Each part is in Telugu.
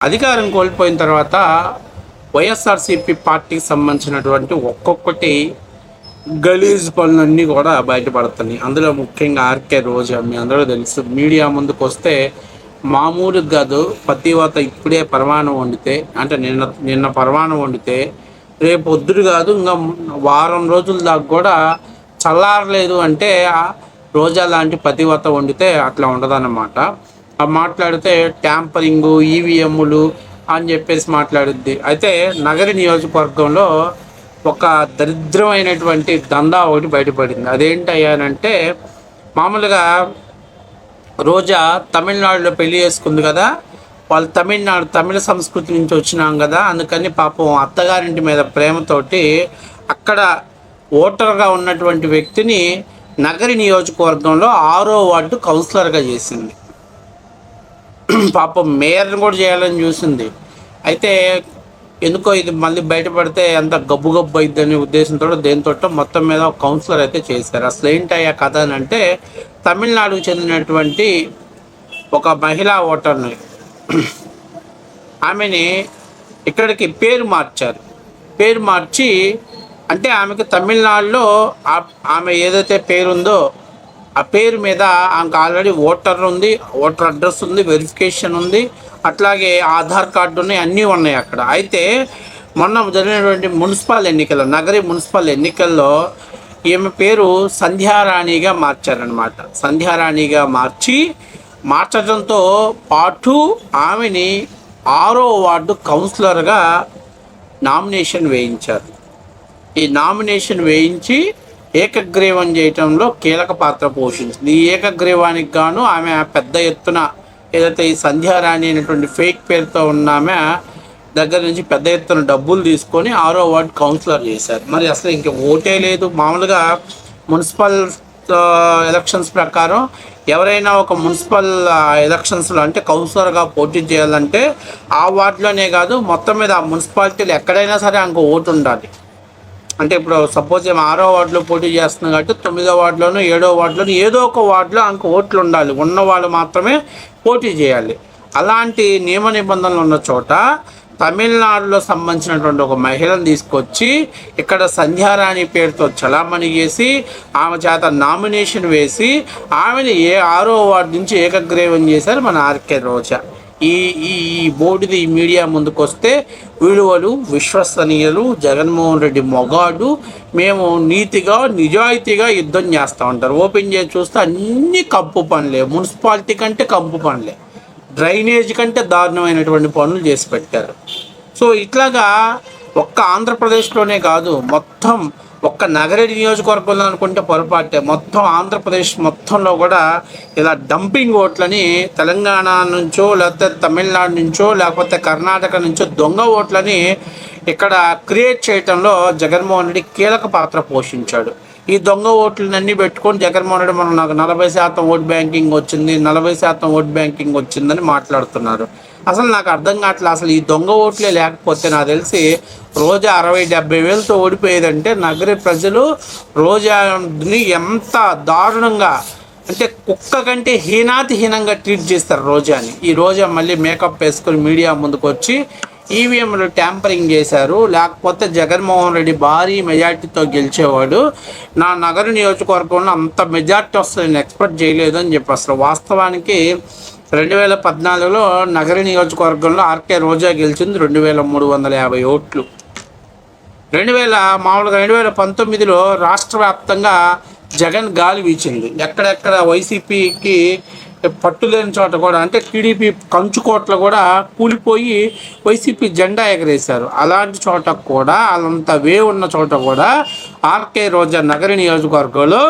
అధికారం కోల్పోయిన తర్వాత వైఎస్ఆర్సీపీ పార్టీకి సంబంధించినటువంటి ఒక్కొక్కటి గలీజ్ పనులన్నీ కూడా బయటపడుతున్నాయి. అందులో ముఖ్యంగా ఆర్కే రోజా మీ అందరూ తెలుసు. మీడియా ముందుకు వస్తే మామూలు కాదు పతివత ఇప్పుడే పరమాణం వండితే అంటే నిన్న నిన్న పరమాణం వండితే రేపు వద్దురు కాదు ఇంకా వారం రోజుల దాకా కూడా చల్లారలేదు అంటే రోజా లాంటి పతివత వండితే అట్లా ఉండదన్నమాట. మాట్లాడితే ట్యాంపరింగ్ ఈవీఎంలు అని చెప్పేసి మాట్లాడుద్ది. అయితే నగర నియోజకవర్గంలో ఒక దరిద్రమైనటువంటి దందా ఒకటి బయటపడింది. అదేంటయ్యానంటే మామూలుగా రోజా తమిళనాడులో పెళ్ళి చేసుకుంది కదా. వాళ్ళు తమిళనాడు తమిళ సంస్కృతి నుంచి వచ్చినాం కదా. అందుకని పాపం అత్తగారింటి మీద ప్రేమతోటి అక్కడ ఓటర్గా ఉన్నటువంటి వ్యక్తిని నగరి నియోజకవర్గంలో ఆరో వార్డు కౌన్సిలర్గా చేసింది. పాపం మేయర్ని కూడా చేయాలని చూసింది. అయితే ఎందుకో ఇది మళ్ళీ బయటపడితే అంత గబ్బు గబ్బు అయిద్దని ఉద్దేశంతో దేంతో మొత్తం మీద ఒక కౌన్సిలర్ అయితే చేశారు. అసలు ఏంటయ్యా కథ అని అంటే తమిళనాడుకు చెందినటువంటి ఒక మహిళా ఓటర్ని ఆమెని ఇక్కడికి పేరు మార్చారు. పేరు మార్చి అంటే ఆమెకి తమిళనాడులో ఆ- ఆమె ఏదైతే పేరుందో ఆ పేరు మీద ఆమెకు ఆల్రెడీ ఓటర్ ఉంది ఓటర్ అడ్రస్ ఉంది వెరిఫికేషన్ ఉంది అట్లాగే ఆధార్ కార్డు ఉన్నాయి అన్నీ ఉన్నాయి అక్కడ. అయితే మొన్న జరిగినటువంటి మున్సిపల్ ఎన్నికల్లో నగరి మున్సిపల్ ఎన్నికల్లో ఈమె పేరు సంధ్యారాణిగా మార్చారనమాట సంధ్యారాణిగా మార్చి మార్చడంతో పాటు ఆమెని ఆరో వార్డు కౌన్సిలర్గా నామినేషన్ వేయించారు. ఈ నామినేషన్ వేయించి ఏకగ్రీవం చేయటంలో కీలక పాత్ర పోషించింది. ఈ ఏకగ్రీవానికి గాను ఆమె పెద్ద ఎత్తున ఏదైతే ఈ సంధ్యారాణి అనేటువంటి ఫేక్ పేరుతో ఉన్న ఆమె దగ్గర నుంచి పెద్ద ఎత్తున డబ్బులు తీసుకొని ఆరో వార్డ్ కౌన్సిలర్ చేశారు. మరి అసలు ఇంక ఓటే లేదు. మామూలుగా మున్సిపల్ ఎలక్షన్స్ ప్రకారం ఎవరైనా ఒక మున్సిపల్ ఎలక్షన్స్లో అంటే కౌన్సిలర్గా పోటీ చేయాలంటే ఆ వార్డులోనే కాదు మొత్తం మీద ఆ మున్సిపాలిటీలో ఎక్కడైనా సరే ఇంకో ఓటు ఉండాలి. అంటే ఇప్పుడు సపోజ్ ఏమో ఆరో వార్డులో పోటీ చేస్తున్నాం కాబట్టి తొమ్మిదో వార్డులోనూ ఏడో వార్డులోనూ ఏదో ఒక వార్డులో ఆమెకు ఓట్లు ఉండాలి. ఉన్న వాళ్ళు మాత్రమే పోటీ చేయాలి. అలాంటి నియమ నిబంధనలు ఉన్న చోట తమిళనాడులో సంబంధించినటువంటి ఒక మహిళను తీసుకొచ్చి ఇక్కడ సంధ్యారాణి పేరుతో చలామణి చేసి ఆమె చేత నామినేషన్ వేసి ఆమెను ఏ ఆరో వార్డు నుంచి ఏకగ్రీవం చేశారు మన ఆర్కే రోజా. ఈ ఈ ఈ బోర్డుది మీడియా ముందుకు వస్తే విలువలు విశ్వసనీయులు జగన్మోహన్ రెడ్డి మొగాడు. మేము నీతిగా నిజాయితీగా యుద్ధం చేస్తూ ఉంటారు. ఓపెన్ చేసి చూస్తే అన్ని కంపు పనులే. మున్సిపాలిటీ కంటే కంపు పనులే. డ్రైనేజ్ కంటే దారుణమైనటువంటి పనులు చేసి పెట్టారు. సో ఇట్లాగా ఒక్క ఆంధ్రప్రదేశ్లోనే కాదు మొత్తం ఒక్క నగర నియోజకవర్గంలో అనుకుంటే పొరపాటే. మొత్తం ఆంధ్రప్రదేశ్ మొత్తంలో కూడా ఇలా డంపింగ్ ఓట్లని తెలంగాణ నుంచో లేకపోతే తమిళనాడు నుంచో లేకపోతే కర్ణాటక నుంచో దొంగ ఓట్లని ఇక్కడ క్రియేట్ చేయటంలో జగన్మోహన్ రెడ్డి కీలక పాత్ర పోషించాడు. ఈ దొంగ ఓట్లన్నీ పెట్టుకొని జగన్మోహన్ రెడ్డి మనం నాకు నలభై శాతం ఓట్ బ్యాంకింగ్ వచ్చింది నలభై శాతం ఓట్ బ్యాంకింగ్ వచ్చిందని మాట్లాడుతున్నారు. అసలు నాకు అర్థం కావట్లేదు అసలు ఈ దొంగ ఓట్లే లేకపోతే నాకు తెలిసి రోజా అరవై డెబ్బై వేలతో ఓడిపోయేదంటే నగర ప్రజలు రోజాని ఎంత దారుణంగా అంటే కుక్క కంటే హీనాతి హీనంగా ట్రీట్ చేస్తారు రోజాని. ఈ రోజా మళ్ళీ మేకప్ వేసుకొని మీడియా ముందుకు వచ్చి ఈవీఎంలు ట్యాంపరింగ్ చేశారు. లేకపోతే జగన్మోహన్ రెడ్డి భారీ మెజార్టీతో గెలిచేవాడు. నా నగర నియోజకవర్గంలో అంత మెజార్టీ వస్తుందని ఎక్స్పెక్ట్ చేయలేదు అని చెప్పి అసలు వాస్తవానికి రెండు వేల పద్నాలుగులో నగర నియోజకవర్గంలో ఆర్కే రోజా గెలిచింది రెండు వేల మూడు వందల యాభై ఓట్లు. రెండు వేల మామూలుగా రెండు వేల పంతొమ్మిదిలో రాష్ట్ర వ్యాప్తంగా జగన్ గాలి వీచింది. ఎక్కడెక్కడ వైసీపీకి పట్టులేని చోట కూడా అంటే టీడీపీ కంచుకోట్ల కూడా కూలిపోయి వైసీపీ జెండా ఎగరేశారు. అలాంటి చోట కూడా అంత వే ఉన్న చోట కూడా ఆర్కే రోజా నగర నియోజకవర్గంలో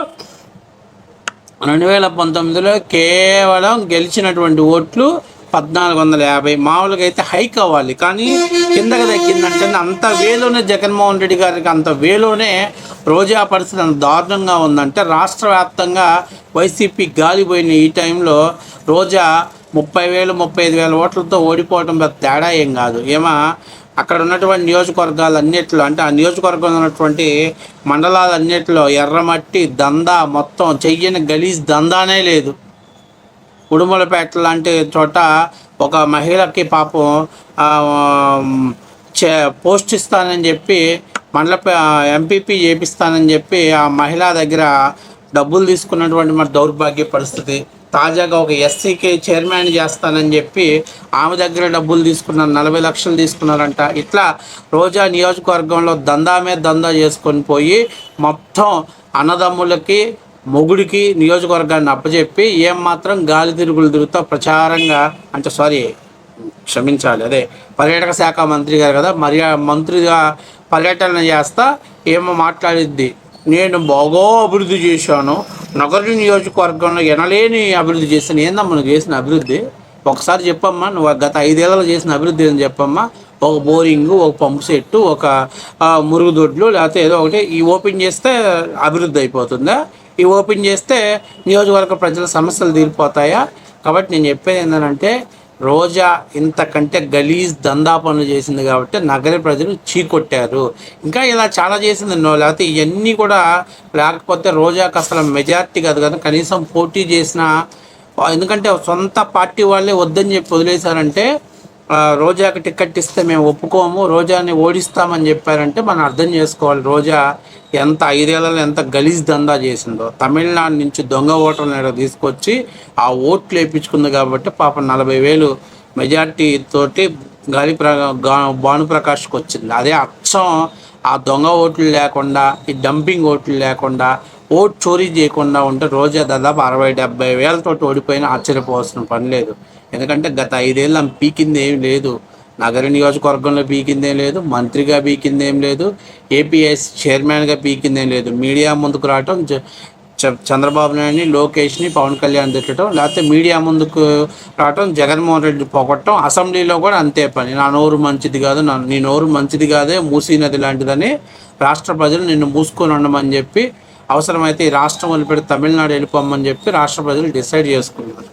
రెండు వేల పంతొమ్మిదిలో కేవలం గెలిచినటువంటి ఓట్లు పద్నాలుగు వందల యాభై మామూలుగా అయితే హైక్ అవ్వాలి కానీ కిందకి తగ్గిందంటే అంత వేలోనే జగన్మోహన్ రెడ్డి గారికి అంత వేలోనే రోజా పరిస్థితి అంత దారుణంగా ఉందంటే రాష్ట్ర వ్యాప్తంగా వైసీపీ గాలిపోయిన ఈ టైంలో రోజా ముప్పై వేలు ముప్పై ఐదు వేల ఓట్లతో ఓడిపోవడం పెద్ద తేడా ఏం కాదు. ఏమా? అక్కడ ఉన్నటువంటి నియోజకవర్గాలు అన్నిట్లో అంటే ఆ నియోజకవర్గంలో ఉన్నటువంటి మండలాలన్నిటిలో ఎర్రమట్టి దందా మొత్తం చెయ్యని గలీజ్ దందానే లేదు. ఉడుమలపేట లాంటి చోట ఒక మహిళకి పాపం చే పోస్ట్ ఇస్తానని చెప్పి మండల ఎంపీపీ చేపిస్తానని చెప్పి ఆ మహిళ దగ్గర డబ్బులు తీసుకున్నటువంటి మరి దౌర్భాగ్య పరిస్థితి. తాజాగా ఒక ఎస్సీకి చైర్మన్ చేస్తానని చెప్పి ఆమె దగ్గర డబ్బులు తీసుకున్నారు నలభై లక్షలు తీసుకున్నారంట. ఇట్లా రోజా నియోజకవర్గంలో దందా మీద దందా చేసుకొని పోయి మొత్తం అన్నదమ్ములకి మొగుడికి నియోజకవర్గాన్ని అప్పచెప్పి ఏం మాత్రం గాలి తిరుగులు తిరుగుతూ ప్రచారంగా అంటే సారీ క్షమించాలి. అదే పర్యాటక శాఖ మంత్రి గారు కదా మర్యా మంత్రిగా పర్యటన చేస్తా ఏమో మాట్లాడిద్ది. నేను బాగా అభివృద్ధి చేశాను. నగరు నియోజకవర్గంలో ఎనలేని అభివృద్ధి చేశాను. ఏందమ్మా నువ్వు చేసిన అభివృద్ధి? ఒకసారి చెప్పమ్మా నువ్వు గత ఐదేళ్ళలో చేసిన అభివృద్ధి అని చెప్పమ్మా? ఒక బోరింగ్ ఒక పంపు సెట్టు ఒక మురుగుదొడ్లు లేకపోతే ఏదో ఒకటి. ఈ ఓపెన్ చేస్తే అభివృద్ధి అయిపోతుందా? ఈ ఓపెన్ చేస్తే నియోజకవర్గ ప్రజల సమస్యలు తీరిపోతాయా? కాబట్టి నేను చెప్పేది ఏంటంటే రోజా ఇంతకంటే గలీజ్ దందా పనులు చేసింది కాబట్టి నగర ప్రజలు చీకొట్టారు. ఇంకా ఇలా చాలా చేసింది నో లేకపోతే ఇవన్నీ కూడా లేకపోతే రోజాకి అసలు మెజార్టీ కాదు కదా కనీసం పోటీ చేసిన ఎందుకంటే సొంత పార్టీ వాళ్ళే వద్దని చెప్పి వదిలేశారంటే రోజాకి టికెట్ ఇస్తే మేము ఒప్పుకోము. రోజాని ఓడిస్తామని చెప్పారంటే మనం అర్థం చేసుకోవాలి. రోజా ఎంత ఐదేళ్ళలో ఎంత గలీజ్ దందా చేసిందో. తమిళనాడు నుంచి దొంగ ఓటర్లను తీసుకొచ్చి ఆ ఓట్లు వేయించుకుంది కాబట్టి పాపం నలభై వేలు మెజార్టీ తోటి గాలి భానుప్రకాష్కి వచ్చింది. అదే అచ్చం ఆ దొంగ ఓట్లు లేకుండా ఈ డంపింగ్ ఓట్లు లేకుండా ఓట్ చోరీ చేయకుండా ఉంటే రోజా దాదాపు అరవై డెబ్బై వేలతో ఓడిపోయినా ఆశ్చర్యపోవాల్సిన పని లేదు. ఎందుకంటే గత ఐదేళ్ళు ఆమె పీకింది ఏం లేదు. నగర నియోజకవర్గంలో పీకిందేం లేదు. మంత్రిగా పీకిందేం లేదు. ఏపీఎస్ చైర్మన్గా పీకిందేం లేదు. మీడియా ముందుకు రావటం చంద్రబాబు నాయుడిని లోకేష్ని పవన్ కళ్యాణ్ తిట్టడం లేకపోతే మీడియా ముందుకు రావటం జగన్మోహన్ రెడ్డి పొగట్టడం అసెంబ్లీలో కూడా అంతే పని. నా నోరు మంచిది కాదు నా నీ నోరు మంచిది కాదే మూసీ నది లాంటిదని రాష్ట్ర ప్రజలు నిన్ను మూసుకొని ఉండమని చెప్పి అవసరమైతే ఈ రాష్ట్రం వదిలిపెట్టి తమిళనాడు వెళ్ళిపోమని చెప్పి రాష్ట్ర ప్రజలు డిసైడ్ చేసుకున్నారు.